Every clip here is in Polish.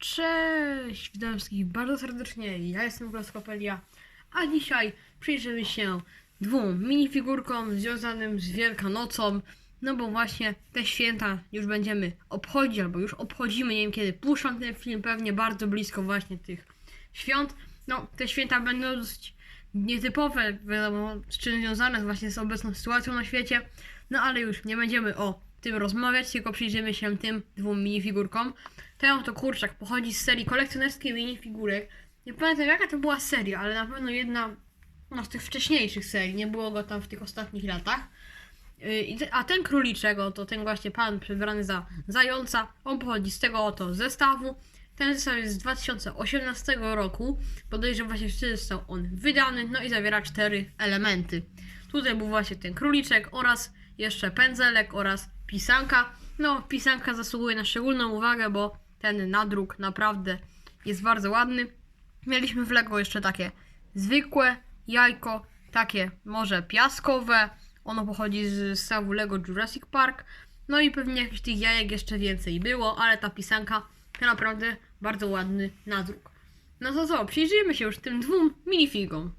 Cześć! Witam wszystkich bardzo serdecznie. Ja jestem Glaskopelia, a dzisiaj przyjrzymy się dwóm minifigurkom związanym z Wielkanocą. No bo właśnie te święta już będziemy obchodzić, albo już obchodzimy, nie wiem kiedy puszczam ten film, pewnie bardzo blisko właśnie tych świąt. No, te święta będą dosyć nietypowe, wiadomo, z czym związane właśnie z obecną sytuacją na świecie. No ale już nie będziemy o tym rozmawiać, tylko przyjrzymy się tym dwóm minifigurkom. Ten oto kurczak pochodzi z serii kolekcjonerskiej minifigurek. Nie pamiętam jaka to była seria, ale na pewno jedna no, z tych wcześniejszych serii. Nie było go tam w tych ostatnich latach. Yy, A ten króliczek, to ten właśnie pan przebrany za zająca, on pochodzi z tego oto zestawu. Ten zestaw jest z 2018 roku. Podejrzewam właśnie wtedy został on wydany, no i zawiera cztery elementy. Tutaj był właśnie ten króliczek oraz jeszcze pędzelek oraz pisanka. No, pisanka zasługuje na szczególną uwagę, bo ten nadruk naprawdę jest bardzo ładny. Mieliśmy w Lego jeszcze takie zwykłe jajko, takie może piaskowe. Ono pochodzi z zestawu Lego Jurassic Park. No i pewnie jakichś tych jajek jeszcze więcej było, ale ta pisanka to naprawdę bardzo ładny nadruk. No to co, przyjrzyjmy się już tym dwóm minifigom.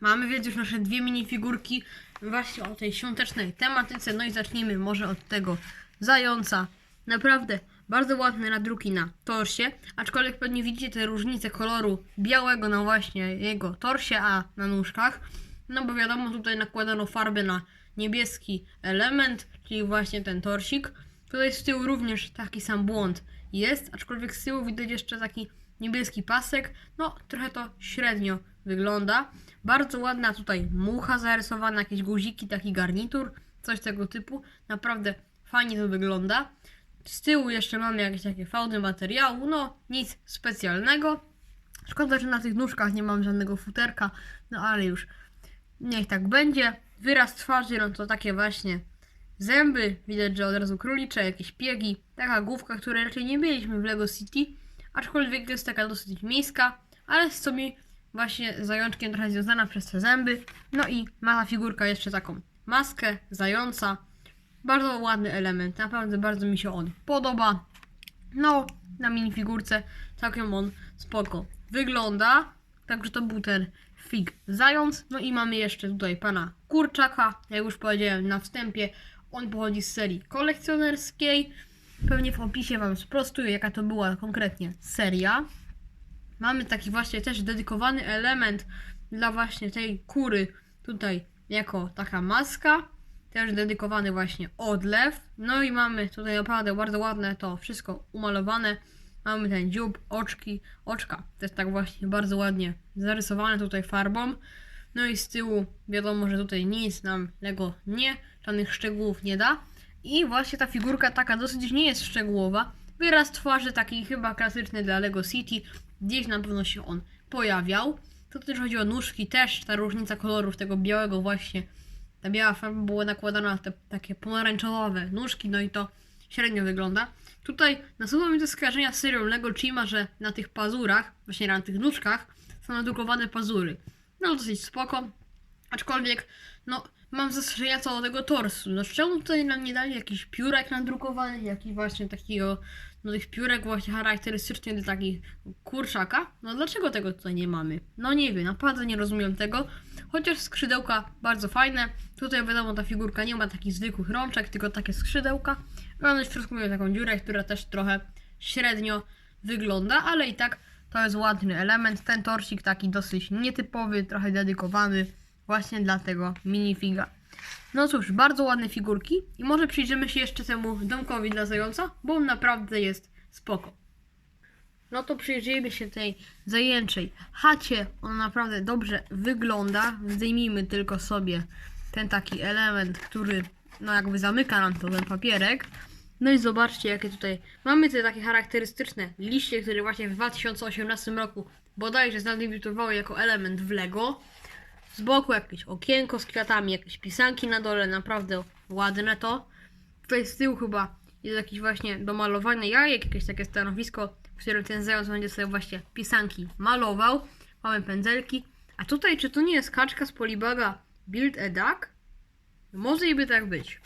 Mamy więc już nasze dwie minifigurki właśnie o tej świątecznej tematyce. No i zacznijmy może od tego zająca. Naprawdę bardzo ładne nadruki na torsie, aczkolwiek pewnie widzicie te różnice koloru białego na właśnie jego torsie, a na nóżkach. No bo wiadomo, tutaj nakładano farbę na niebieski element, czyli właśnie ten torsik. Tutaj z tyłu również taki sam błąd jest, aczkolwiek z tyłu widać jeszcze taki niebieski pasek. No, trochę to średnio wygląda. Bardzo ładna tutaj mucha zarysowana, jakieś guziki, taki garnitur, coś tego typu. Naprawdę fajnie to wygląda. Z tyłu jeszcze mamy jakieś takie fałdy materiału, no nic specjalnego. Szkoda, że na tych nóżkach nie mam żadnego futerka, no ale już niech tak będzie. Wyraz twarzy, no to takie właśnie zęby, widać, że od razu królicze, jakieś piegi, taka główka, której raczej nie mieliśmy w Lego City, aczkolwiek jest taka dosyć miejska, ale z sobie właśnie zajączkiem trochę związana przez te zęby. No i ma ta figurka jeszcze taką maskę zająca. Bardzo ładny element, naprawdę bardzo mi się on podoba. No, na minifigurce całkiem on spoko wygląda. Także to był ten fig zając. No i mamy jeszcze tutaj pana kurczaka. Jak już powiedziałem na wstępie, on pochodzi z serii kolekcjonerskiej. Pewnie w opisie wam sprostuję, jaka to była konkretnie seria. Mamy taki właśnie też dedykowany element dla właśnie tej kury tutaj jako taka maska. Też dedykowany właśnie odlew. No i mamy tutaj naprawdę bardzo ładne to wszystko umalowane. Mamy ten dziób, oczki, oczka. Też tak właśnie bardzo ładnie zarysowane tutaj farbą. No i z tyłu wiadomo, że tutaj nic nam Lego nie, żadnych szczegółów nie da. I właśnie ta figurka taka dosyć nie jest szczegółowa. Wyraz twarzy taki chyba klasyczny dla Lego City. Gdzieś na pewno się on pojawiał. To też chodzi o nóżki, też ta różnica kolorów tego białego właśnie. Ta biała farba była nakładana na te takie pomarańczowe nóżki, no i to średnio wygląda. Tutaj nasuwa mi to skojarzenia z serią Lego Chima, że na tych pazurach, właśnie na tych nóżkach są nadrukowane pazury. No dosyć spoko, aczkolwiek no mam zastrzeżenia co do tego torsu. No czemu tutaj nam nie dali jakichś piórek nadrukowanych, jakiś właśnie takiego, no tych piórek właśnie charakterystycznie dla takich kurczaka? No dlaczego tego tutaj nie mamy? No nie wiem, naprawdę nie rozumiem tego. Chociaż skrzydełka bardzo fajne. Tutaj wiadomo ta figurka nie ma takich zwykłych rączek, tylko takie skrzydełka. One w środku mają taką dziurę, która też trochę średnio wygląda, ale i tak to jest ładny element. Ten torsik taki dosyć nietypowy, trochę dedykowany właśnie dla tego minifiga. No cóż, bardzo ładne figurki i może przyjrzymy się jeszcze temu domkowi dla zająca, bo on naprawdę jest spoko. No to przyjrzyjmy się tej zajęczej chacie. Ona naprawdę dobrze wygląda. Zdejmijmy tylko sobie ten taki element, który no jakby zamyka nam to ten papierek. No i zobaczcie jakie tutaj mamy te takie charakterystyczne liście, które właśnie w 2018 roku bodajże zadebiutowały jako element w Lego. Z boku jakieś okienko z kwiatami, jakieś pisanki na dole, naprawdę ładne to. Tutaj z tyłu chyba jest jakieś właśnie do malowania jajek, jakieś takie stanowisko, w którym ten zając będzie sobie właśnie pisanki malował. Mamy pędzelki. A tutaj, czy to nie jest kaczka z Polibaga Build a Duck? Może i by tak być.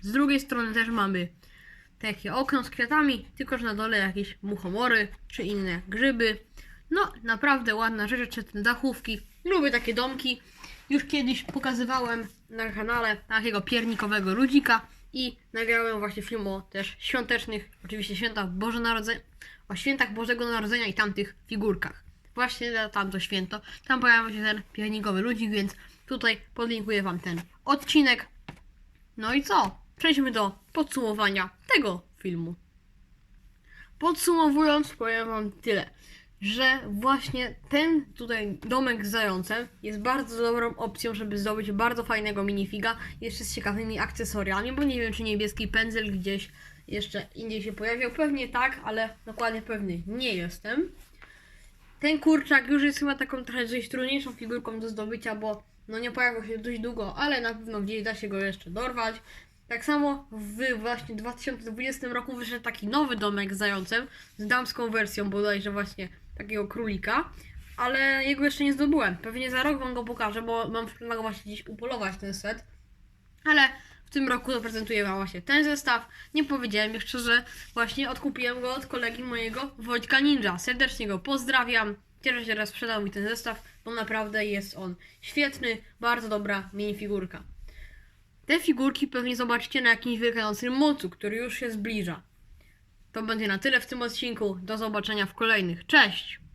Z drugiej strony też mamy takie okno z kwiatami, tylko że na dole jakieś muchomory czy inne grzyby. No, naprawdę ładna rzecz, czy dachówki. Lubię takie domki. Już kiedyś pokazywałem na kanale takiego piernikowego ludzika i nagrałem właśnie film o też świątecznych, oczywiście świętach Boże Narodzenia, o świętach Bożego Narodzenia i tamtych figurkach. Właśnie na tamto święto. Tam pojawił się ten piernikowy ludzik, więc tutaj podlinkuję Wam ten odcinek. No i co? Przejdźmy do podsumowania tego filmu. Podsumowując, powiem Wam tyle, że właśnie ten tutaj domek z zającem jest bardzo dobrą opcją, żeby zdobyć bardzo fajnego minifiga, jeszcze z ciekawymi akcesoriami, bo nie wiem, czy niebieski pędzel gdzieś jeszcze indziej się pojawiał. Pewnie tak, ale dokładnie pewny nie jestem. Ten kurczak już jest chyba taką trochę dość trudniejszą figurką do zdobycia, bo no nie pojawił się dość długo, ale na pewno gdzieś da się go jeszcze dorwać. Tak samo w właśnie 2020 roku wyszedł taki nowy domek z zającem, z damską wersją bodajże właśnie takiego królika, ale jego jeszcze nie zdobyłem. Pewnie za rok wam go pokażę, bo mam w planach właśnie gdzieś upolować ten set. Ale w tym roku zaprezentuję wam właśnie ten zestaw. Nie powiedziałem jeszcze, że właśnie odkupiłem go od kolegi mojego Wojtka Ninja. Serdecznie go pozdrawiam. Cieszę się, że sprzedał mi ten zestaw, bo naprawdę jest on świetny, bardzo dobra minifigurka. Te figurki pewnie zobaczycie na jakimś wielkanocnym mocu, który już się zbliża. To będzie na tyle w tym odcinku. Do zobaczenia w kolejnych. Cześć!